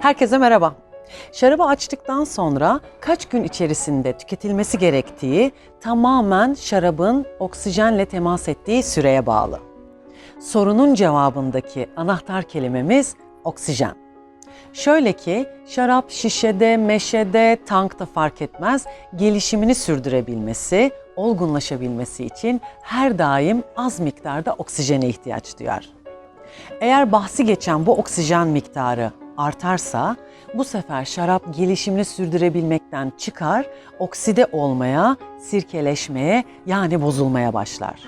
Herkese merhaba. Şarabı açtıktan sonra kaç gün içerisinde tüketilmesi gerektiği tamamen şarabın oksijenle temas ettiği süreye bağlı. Sorunun cevabındaki anahtar kelimemiz oksijen. Şöyle ki şarap şişede, meşede, tankta fark etmez gelişimini sürdürebilmesi, olgunlaşabilmesi için her daim az miktarda oksijene ihtiyaç duyar. Eğer bahsi geçen bu oksijen miktarı artarsa bu sefer şarap gelişimini sürdürebilmekten çıkar, okside olmaya, sirkeleşmeye yani bozulmaya başlar.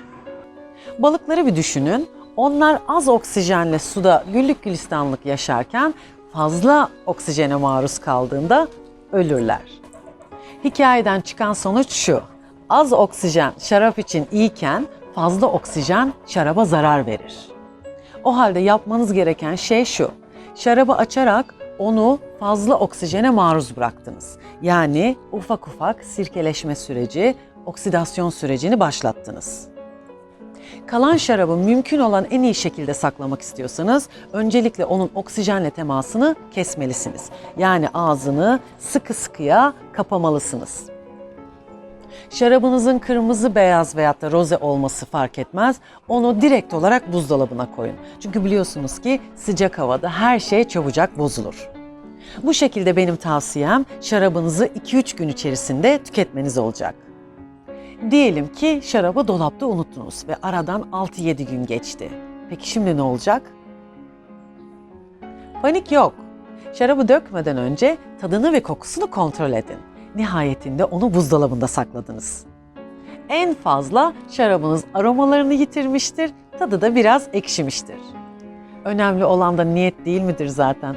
Balıkları bir düşünün. Onlar az oksijenle suda güllük gülistanlık yaşarken fazla oksijene maruz kaldığında ölürler. Hikayeden çıkan sonuç şu. Az oksijen şarap için iyiken fazla oksijen şaraba zarar verir. O halde yapmanız gereken şey şu. Şarabı açarak onu fazla oksijene maruz bıraktınız. Yani ufak ufak sirkeleşme süreci, oksidasyon sürecini başlattınız. Kalan şarabı mümkün olan en iyi şekilde saklamak istiyorsanız öncelikle onun oksijenle temasını kesmelisiniz. Yani ağzını sıkı sıkıya kapamalısınız. Şarabınızın kırmızı, beyaz veyahut da roze olması fark etmez. Onu direkt olarak buzdolabına koyun. Çünkü biliyorsunuz ki sıcak havada her şey çabucak bozulur. Bu şekilde benim tavsiyem şarabınızı 2-3 gün içerisinde tüketmeniz olacak. Diyelim ki şarabı dolapta unuttunuz ve aradan 6-7 gün geçti. Peki şimdi ne olacak? Panik yok. Şarabı dökmeden önce tadını ve kokusunu kontrol edin. Nihayetinde onu buzdolabında sakladınız. En fazla şarabınız aromalarını yitirmiştir, tadı da biraz ekşimiştir. Önemli olan da niyet değil midir zaten?